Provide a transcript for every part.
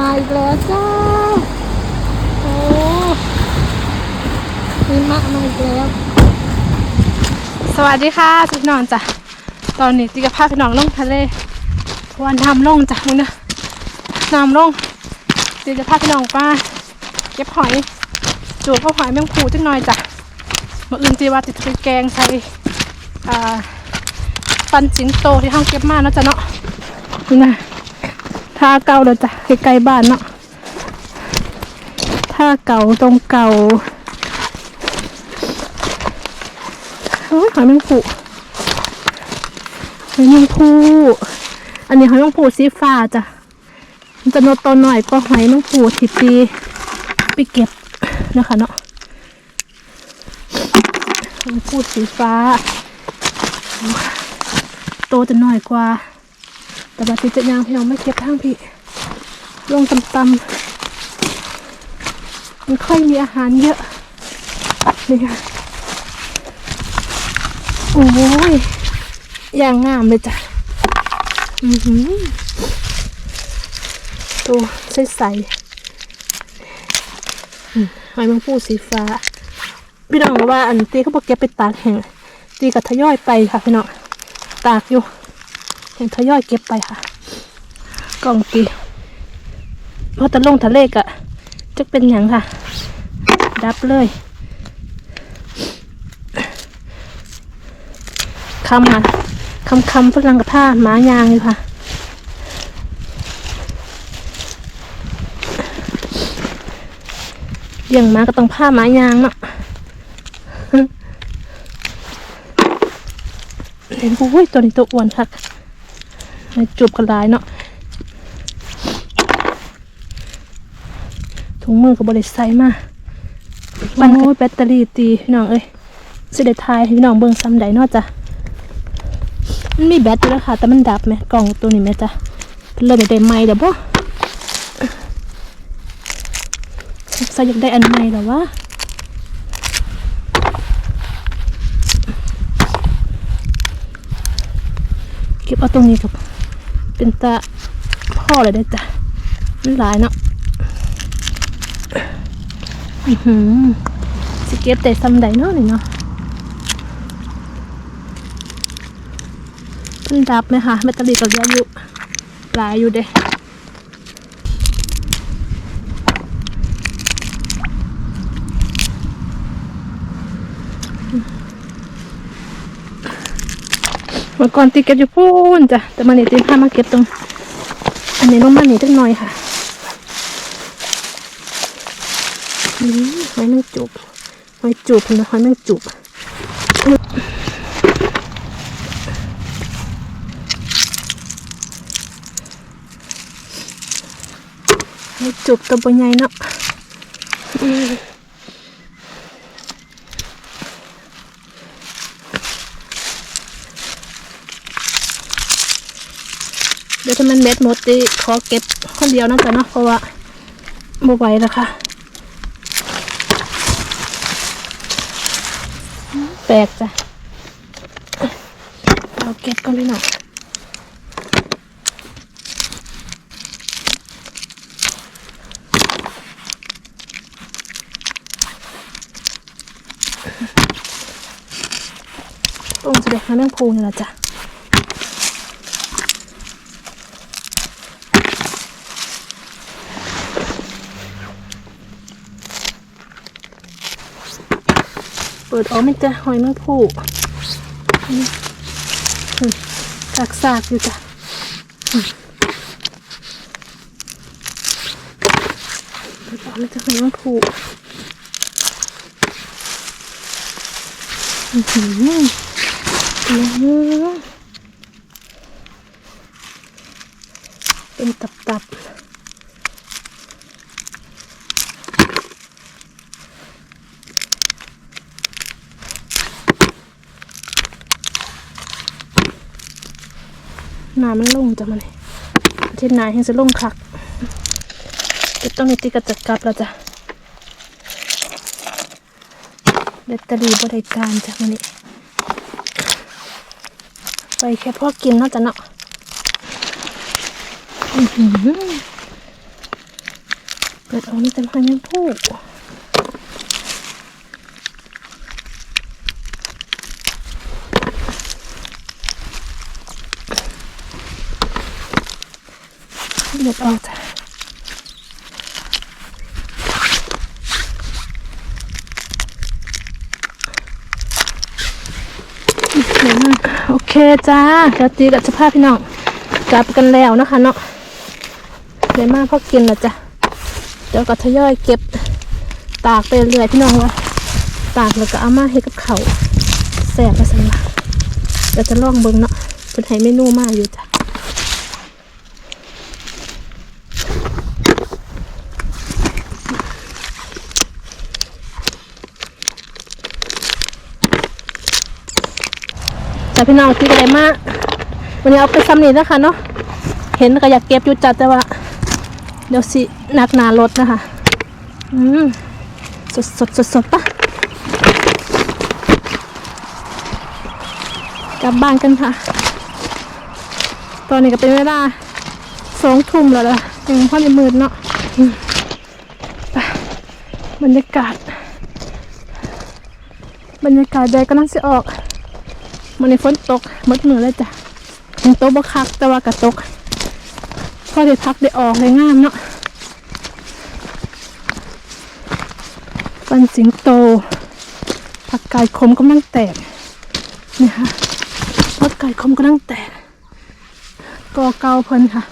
มาอีกแล้วจ้า โอ้มีมะมาอีกแล้ว สวัสดีค่ะพี่น้องจ้ะ ตอนนี้ตีกับพาพี่น้องลงทะเลวันน้ำลงจ้ะมึงนะน้ำลงตีจะพาพี่น้องป้าเก็บหอยจูบข้าวหอยแมงผูจังหน่อยจ้ะมื่ออื่นตีว่าติดไปแกงใส่อ่าปันจิงโตที่ห้องเก็บมาเนาะจ้ะเนาะนี่นะ ท่าเก่าเลยจ้ะใกล้ๆบ้านเนาะท่าเก่าตรงเก่าโอ้ยหอยแมงผู้หอยแมงผู้อันนี้หอยแมงผู้สีฟ้าจ้ะมันจะโนตโตหน่อยก็หอยแมงผู้ที่ปีไปเก็บนะคะเนาะหอยแมงผู้สีฟ้า โตจะน้อยกว่า แต่บาทีจะยางพี่น้องไม่เก็บทางพี่ ลงต่ำๆมันค่อยมีอาหารเยอะนี่ค่ะโอ้ยอย่างงามเลยจ้ะอือหือตัวใสใสอืมหอยแมงปูสีฟ้า พี่น้องว่าอันตีเขาบอกเก็บไปตากแห้งตีกับทยอยไปค่ะพี่น้องตากอยู่ เห็นทยอยเก็บไปค่ะกล่องตีเพราะตะลงทะเลกะจะเป็นอย่างค่ะ ดับเลยคำอะคำคำพลังกระท่าหมายางเลยค่ะเลี้ยงหมาก็ต้องผ้าหมายางเนาะเห็นโอ้ยตัวนี้ตัวอ้วนคัก จูบกันหลายเนาะถุงมือกับบริใส่มาปันโอ้ยแบตเตอรี่ตีพี่น้องเอ้ยสิได้ทายให้พี่น้องเบิ่งซ้ำใดเนาะจ้ะมันมีแบตอยู่แล้วค่ะ แต่มันดับไหมกล่องตัวนี้ไหมจ๊ะเพิ่นเลยไม่ได้ไหมเดี๋ยวบ่ใส่อยากได้อันใหม่แล้ววะเก็บเอาตรงนี้กับ เป็นตาพ่อเลยได้จ้ะมันหลายเนาะอือหือสเก็บแต่ซ้ำใดเนาะนี่เนาะเป็นดับไหมคะแบตเตอรี่ก็เหลืออยู่หลายอยู่เด้ เมื่อก่อนตีเก็บอยู่พูนจ้ะแต่มันนี่ตีพามาเก็บตรง อันนี้ลงมาหนีจังหน่อยค่ะอืมหอยแมงจุบหอยจุบนะหอยแมงจุบให้จุบตัวบนใหญ่เนาะ มันเม็ดหมดดิขอเก็บคนเดียวนะจ๊ะเนาะเพราะว่าบ่ไหวแล้วค่ะ แปลกจ้ะเราเก็บก่อนพี่หน่อยตรงจะเด็กมาแมงพูนแหละจ้ะ เปิดออกไม่จ้ะหอยแมงพูนี่กากซากอยู่จ้ะเปิดออกไม่จ้ะหอยแมงพูอือหือเป็นตับ นามันลงจ้ะมันนี่อาที่นายยังจะลงคักจะต้องมีตีกระจัดกลับแล้วจ้ะแบตเตอรี่บริการจ้ะมันนี่ไปแค่พอกินเนาะจ้ะเนาะเปิดออกนี่แต่มันยังพูก เลือดออกจ้ะเดี๋ยวนะโอเคจ้าเดี๋ยวตีกับสภาพพี่น้องกลับกันแล้วนะคะเนาะเดี๋ยวมาพอกินและจ้ะเดี๋ยวก็ทยอยเก็บตากไปเรื่อยพี่น้องว่าตากแล้วก็เอามาให้กับเขาวแสบไปสันละเดี๋ยวจะลองเบิ่งเนาะเป็นให้เมนูมากอยู่จ้ะ จ้ะพี่น้องที่กระไดมากวันนี้เอาไปซ้ำนี่นะคะเนาะเห็นก็อยากเก็บอยู่จัดแต่ว่า เดี๋ยวสิหนักหนารถนะคะ อืมสดสดสดสดปะกลับบ้านกันค่ะ ตอนนี้ก็เป็นเวลาสองทุ่มแล้วล่ะยังพอในมืดเนาะบรรยากาศ บรรยากาศแดดกำลังจะออก มันในฝนตกมดมือแล้วจ้ะยังตกบกคักแต่ว่ากระตกพอได้พักได้ออกได้งามเนาะปันสิงโต ผักกาดขมก็นั่งแตกนี่ค่ะผักกาดขมก็นั่งแตกกอเกาเพิ่นค่ะ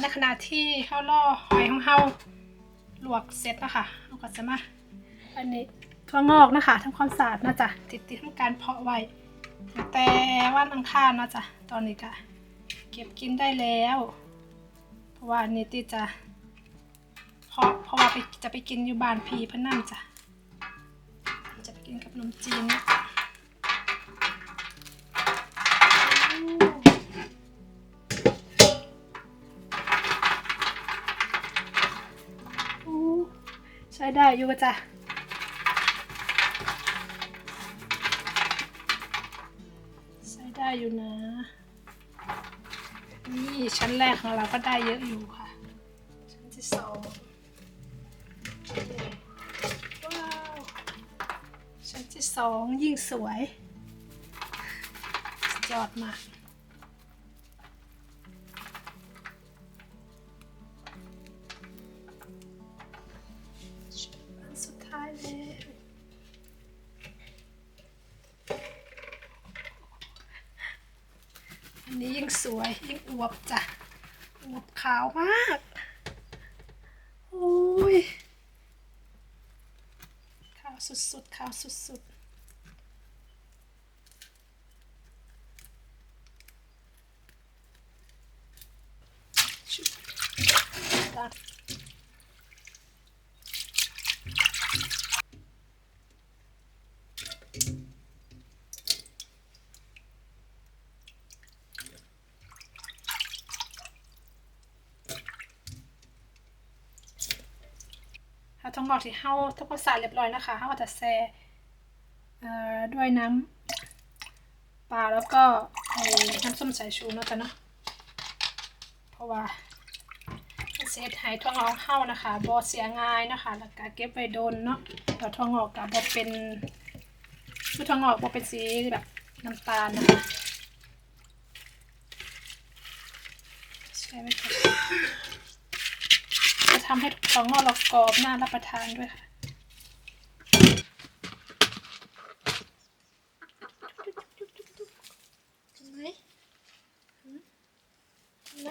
ในขณะที่ข้าวล่อหอยของเฮาลวกเสร็จแล้วค่ะเราก็จะมาอันนี้ถั่วงอกนะคะทำความสะอาดนะจ๊ะติดติดทำการเพาะไว้แต่วันอังคารนะจ๊ะตอนนี้ก็เก็บกินได้แล้ว เพราะว่าอันนี้ติจะเพราะเพราะว่าไปจะไปกินอยู่บ้านพีเพื่อนนั่นจ้ะจะไปกินกับนมจีนนะ ช้ได้อยู่จ้ะใช้ได้อยู่นะ นี่ชั้นแรกของเราก็ได้เยอะอยู่ค่ะ ชั้นที่สองว้าว ชั้นที่สองยิ่งสวยสยอดมาก นี้ยิ่งสวยยิ่งอวบจ้ะอวบขาวมากโอ้ยขาวสุดๆขาวสุดๆชุบตัด ถ้าท้องงอกที่เฮาทำความสะอาดเรียบร้อยนะคะเฮาก็จะแช่เอ่อด้วยน้ำปลาแล้วก็น้ำส้มสายชูเนาะจ้ะเนาะเพราะว่ามันสิเฮ็ดให้ท้องงอกเฮานะคะบ่เสียง่ายนะคะแล้วก็เก็บไว้โดนเนาะแล้วทองงอกก็บ่เป็นคือทองงอกบ่เป็นสีแบบน้ำตาลนะคะใช่ไหมคะ จะ ทำให้ท้งงอกเรากรอบน่ารับประทานด้วยค่ะ เห็นไหมเห็นไหม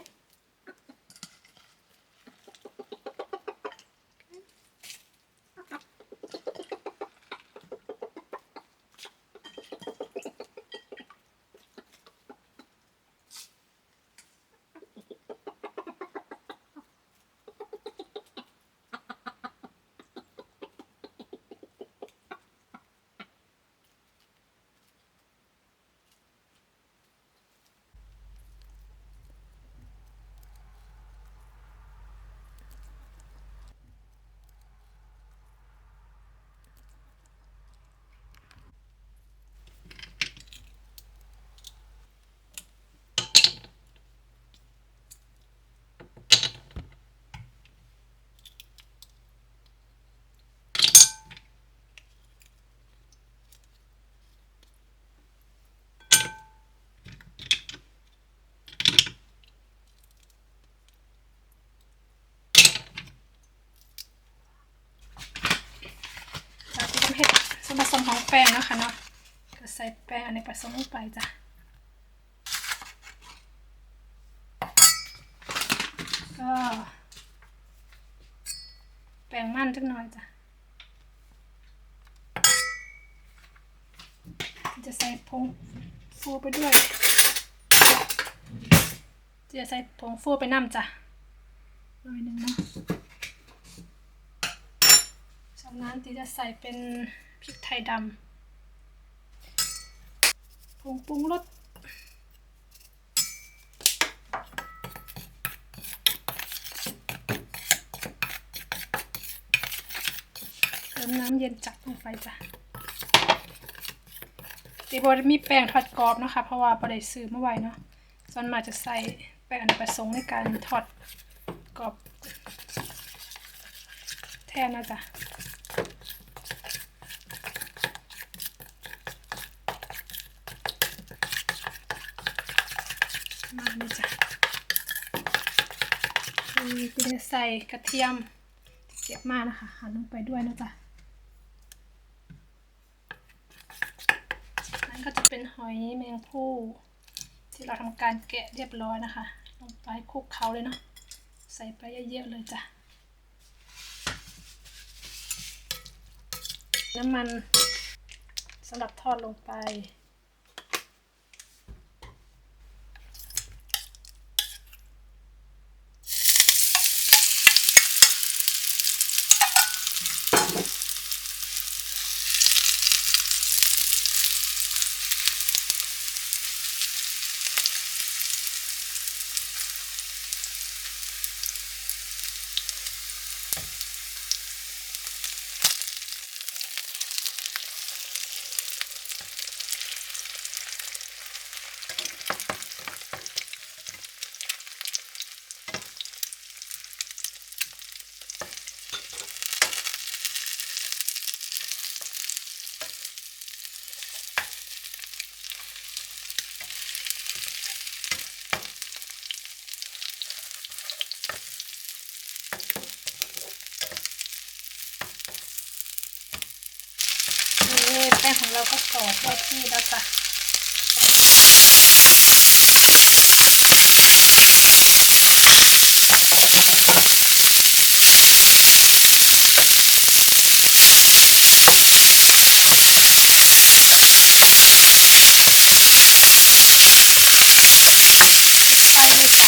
จากที่ทำให้ส่วนผสมของ แป้งนะคะเนาะก็ใส่แป้งอันนี้ผสมลงไปจ้ะก็แป้งมันจักหน่อยจ้ะจะใส่ผงฟูไปด้วย จะใส่ผงฟูไปน้ำจ้ะหน่อยหนึ่งเนาะจากนั้นตีจะใส่เป็น พริกไทยดำผงปรุงรสเติมน้ำเย็นจัดลงไปจ้ะตีบได้มีแป้งทอดกรอบเนาะคะเพราะว่าบได้ซื้อเมื่อไหร่เนาะส่วนมากจะใส่แป้งอนกประสงค์ในการทอดกรอบแทนนะจ๊ะ มาเลยจ้ะจะใส่กระเทียมเก็บมานะคะหั่นลงไปด้วยนะจ๊ะนั่นก็จะเป็นหอยแมงผู้ที่เราทำการแกะเรียบร้อยนะคะ ลงไปคลุกเคล้าเลยเนาะใส่ไปเยอะๆเลยจ้ะน้ำมันสำหรับทอดลงไป เราก็กรอบได้ที่แล้วจ้ะปิดไฟเลยจ้ะ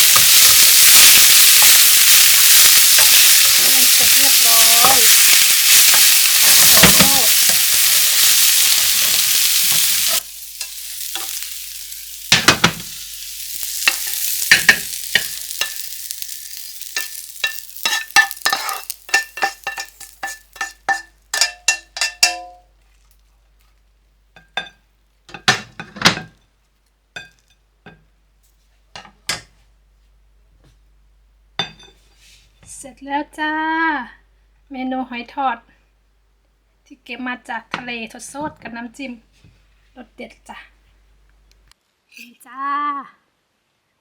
นี่เสร็จเรียบร้อยโอ้โห สร็จแล้วจ้า เมนูหอยทอด ที่เก็บมาจากทะเลทดสดกับน้ำจิ้มรสเด็ดจ้ะนี่จ้า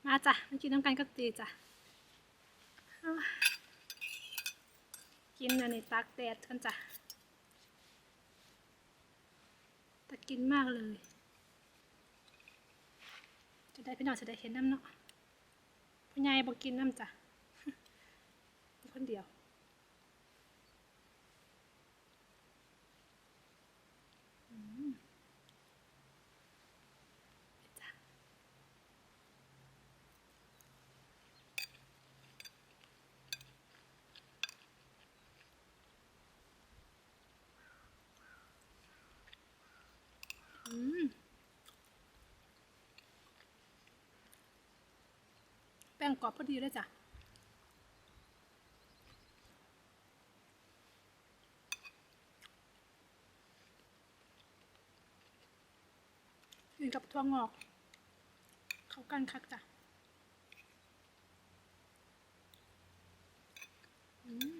มาจ้ะมากินน้ำกันก็ตีจ้ะกินอันนี้ตากแดดกันจ้ะแต่กินมากเลย จะได้พี่น้องจะได้เห็นน้ำเนาะพ่อใหญ่บอกกินน้ำจ้ะ คนเดียว อืมแป้งกรอบพอดีเลยจ้ะ กับถั่วงอก เข้ากันคักจ้ะอืม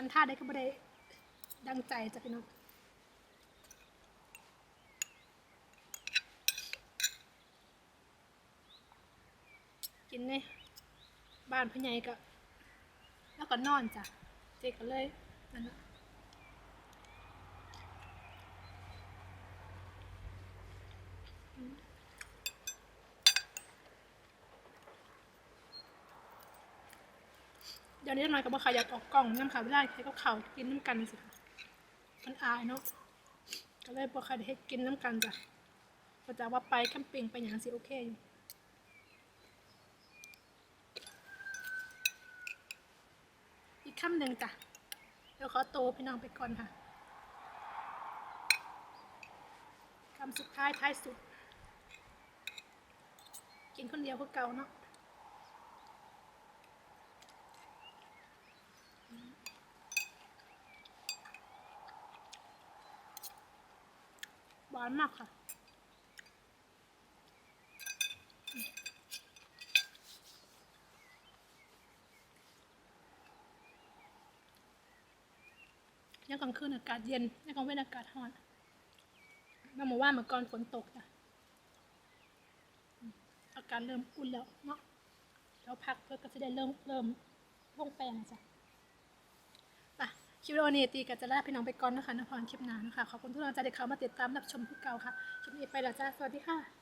ทันท่าได้ก็ไม่ได้ดังใจจ้ะพี่น้องกินเนี่ยบ้านพ่อใหญ่ก็ แล้วก็นอนจ้ะเจ๊ก็เลยนั่นนะ เดี๋ยวนี้หน่อยก็บอกใครอยากออกกล่องน้ำขาวไม่ได้ใครก็เข่ากินน้ำกันสิค่ะมันอายเนาะก็เลยบอกใครให้กินน้ำกันจ้ะก็จะว่าไปแคมปิ้งไปอย่างสิโอเคอยู่อีกคำหนึ่งจ้ะเดี๋ยวขอตัวพี่น้องไปก่อนค่ะคำสุดท้ายท้ายสุด กินคนเดียวคือเก่าเนาะ หวานมากค่ะยังกลางคืนอากาศเย็นยังกลางเว้นอากาศร้อนเมื่อว่าเมื่อก่อนฝนตกจ้ะอากาศเริ่มอุ่นแล้วเนาะแล้วพักเพื่อก็จะได้เริ่มเริ่มลงแปลงจ้ะ คลิปวิดีโอนี้ตีกับจะลาพี่น้องไปก่อนนะคะนพรคลิปหน้านะคะขอบคุณทุกท่านที่เข้ามาติดตามรับชมพวกเก่าค่ะคลิปนี้ไปแล้วจ้าสวัสดีค่ะ